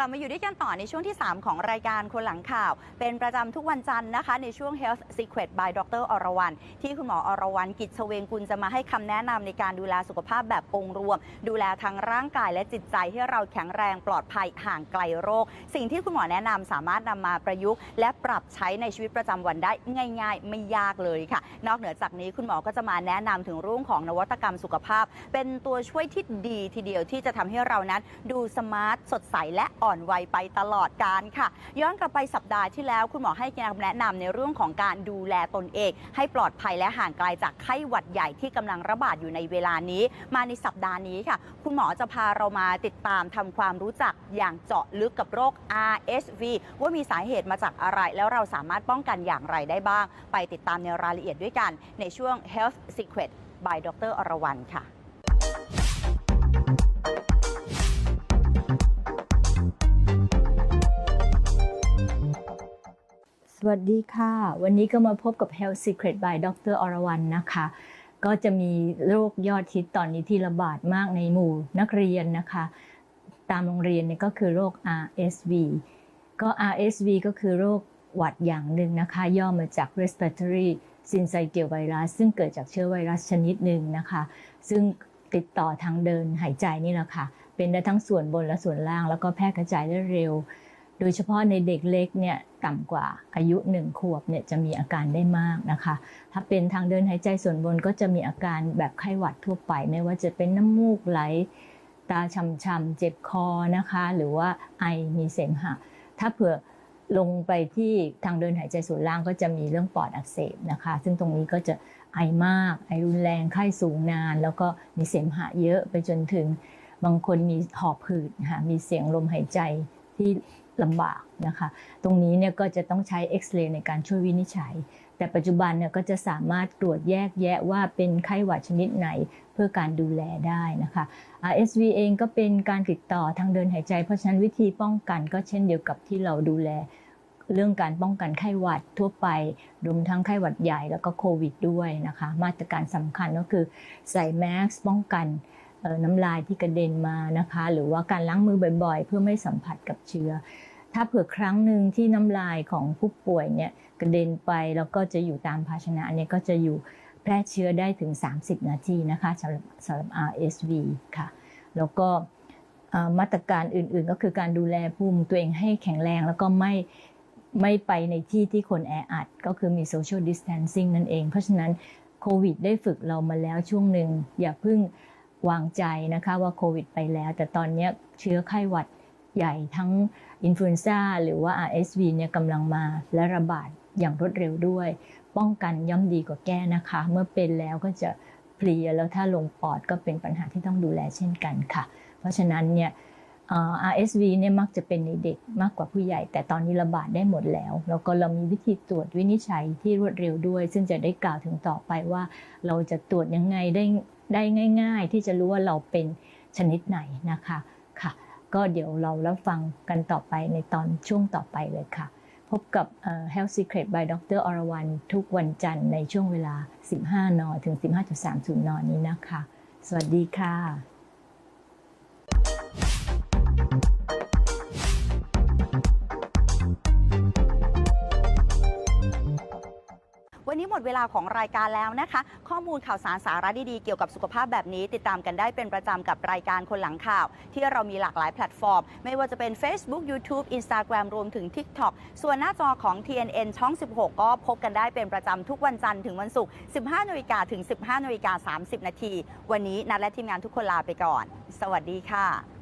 ลับมาอยู่ด้วยกันต่อในช่วงที่ 3 ของรายการคนหลังข่าว เป็นประจำทุกวันจันทร์นะคะ ในช่วง Health Secret by Dr. อรวรรณที่คุณหมออรวรรณกิจเชเวงกุลจะมาให้คำแนะนำในการดูแลสุขภาพแบบองค์รวม ดูแลทั้งร่างกายและจิตใจให้เราแข็งแรงปลอดภัยห่างไกลโรค สิ่งที่คุณหมอแนะนำสามารถนำมาประยุกต์ และปรับใช้ในชีวิตประจำวันได้ง่าย ๆ ไม่ยากเลยค่ะ นอกเหนือจากนี้คุณหมอก็จะมาแนะนำถึงเรื่องของนวัตกรรมสุขภาพ เป็นตัวช่วยที่ดีทีเดียวที่จะทำให้เรานั้นดูสมาร์ทสดใสและอ่อนวัยไปตลอดการค่ะ ย้อนกลับไปสัปดาห์ที่แล้วคุณหมอให้คำแนะนำในเรื่องของการดูแลตนเอง ให้ปลอดภัยและห่างไกลจากไข้หวัดใหญ่ที่กำลังระบาดอยู่ในเวลานี้ มาในสัปดาห์นี้ค่ะ คุณหมอจะพาเรามาติดตามทำความรู้จักอย่างเจาะลึกกับโรค RSV ว่ามีสาเหตุมาจากอะไร แล้วเราสามารถป้องกันอย่างไรได้บ้าง ไปติดตามในรายละเอียดด้วยกัน ในช่วง Health Secret by ดรอรวรรณค่ะ สวัสดีค่ะ วันนี้ก็มาพบกับ Health Secret by ดรอรวรรณนะคะ ก็จะมีโรคยอดฮิตตอนนี้ที่ระบาดมากในหมู่นักเรียนนะคะ ตามโรงเรียนเนี่ยก็คือโรค RSV ก็ RSV ก็คือโรคหวัดอย่างหนึ่งนะคะ ย่อมาจาก respiratory syncytial virus ซึ่งเกิดจากเชื้อไวรัสชนิดหนึ่งนะคะ ซึ่งติดต่อทางเดินหายใจนี่แหละค่ะ เป็นได้ทั้งส่วนบนและส่วนล่าง แล้วก็แพร่กระจายได้เร็ว โดยเฉพาะในเด็กเล็กเนี่ยต่ำกว่าอายุ1ขวบเนี่ยจะมีอาการได้มากนะคะ ถ้าเป็นทางเดินหายใจส่วนบนก็จะมีอาการแบบไข้หวัดทั่วไป ไม่ว่าจะเป็นน้ำมูกไหล ตาช้ำๆเจ็บคอนะคะ หรือว่าไอมีเสมหะ ถ้าเผื่อลงไปที่ทางเดินหายใจส่วนล่างก็จะมีเรื่องปอดอักเสบนะคะ ซึ่งตรงนี้ก็จะไอมาก ไอรุนแรง ไข้สูงนาน แล้วก็มีเสมหะเยอะไปจนถึงบางคนมีหอบหืดค่ะมีเสียงลมหายใจที่ ลำบากนะคะ ตรงนี้เนี่ยก็จะต้องใช้เอ็กซเรย์ในการช่วยวินิจฉัย แต่ปัจจุบันเนี่ยก็จะสามารถตรวจแยกแยะว่าเป็นไข้หวัดชนิดไหนเพื่อการดูแลได้นะคะ RSV เองก็เป็นการติดต่อทางเดินหายใจ เพราะฉะนั้นวิธีป้องกันก็เช่นเดียวกับที่เราดูแลเรื่องการป้องกันไข้หวัดทั่วไป รวมทั้งไข้หวัดใหญ่แล้วก็โควิดด้วยนะคะ มาตรการสำคัญก็คือใส่แมสป้องกันน้ำลายที่กระเด็นมานะคะ หรือว่าการล้างมือบ่อยๆ เพื่อไม่สัมผัสกับเชื้อ ถ้าเผื่อครั้งหนึ่งที่น้ำลายของผู้ป่วยเนี่ยกระเด็นไปแล้วก็จะอยู่ตามภาชนะเนี่ยก็จะอยู่แพร่เชื้อได้ถึง 30 นาทีนะคะสำหรับสำหรับ RSV ค่ะ แล้วก็มาตรการอื่นๆ ก็คือการดูแลภูมิตัวเองให้แข็งแรง แล้วก็ไม่ไม่ไปในที่ที่คนแออัด ก็คือมี social distancing นั่นเอง เพราะฉะนั้นโควิดได้ฝึกเรามาแล้วช่วงหนึ่งอย่าเพิ่งวางใจนะคะว่าโควิดไปแล้ว แต่ตอนนี้เชื้อไข้หวัด ใหญ่ทั้งอินฟลูเอนซ่าหรือว่า RSV เนี่ยกำลังมาและระบาดอย่างรวดเร็วด้วย ป้องกันย่อมดีกว่าแก้นะคะ เมื่อเป็นแล้วก็จะเพลียแล้วถ้าลงปอดก็เป็นปัญหาที่ต้องดูแลเช่นกันค่ะ เพราะฉะนั้นเนี่ย RSV เนี่ยมักจะเป็นในเด็กมากกว่าผู้ใหญ่ แต่ตอนนี้ระบาดได้หมดแล้ว แล้วก็เรามีวิธีตรวจวินิจฉัยที่รวดเร็วด้วย ซึ่งจะได้กล่าวถึงต่อไปว่า เราจะตรวจยังไงได้ได้ง่าย ๆ ที่จะรู้ว่าเราเป็นชนิดไหนนะคะค่ะ ก็เดี๋ยวเรารับฟังกันต่อไปในตอนช่วงต่อไปเลยค่ะ พบกับ Health Secret by ดรอรวรรณทุกวันจันทร์ในช่วงเวลา 15 น ถึง 15.30 น นี้นะคะ สวัสดีค่ะ หมดเวลาของรายการแล้วนะคะ ข้อมูลข่าวสารสาระดีๆ เกี่ยวกับสุขภาพแบบนี้ ติดตามกันได้เป็นประจำกับรายการคนหลังข่าว ที่เรามีหลากหลายแพลตฟอร์ม ไม่ว่าจะเป็น Facebook YouTube Instagram รวมถึง TikTok ส่วนหน้าจอของ TNN ช่อง 16 ก็พบกันได้เป็นประจำทุกวันจันทร์ถึงวันศุกร์ 15นาฬิกาถึง 15นาฬิกา30 นาที วันนี้นัดและทีมงานทุกคนลาไปก่อน สวัสดีค่ะ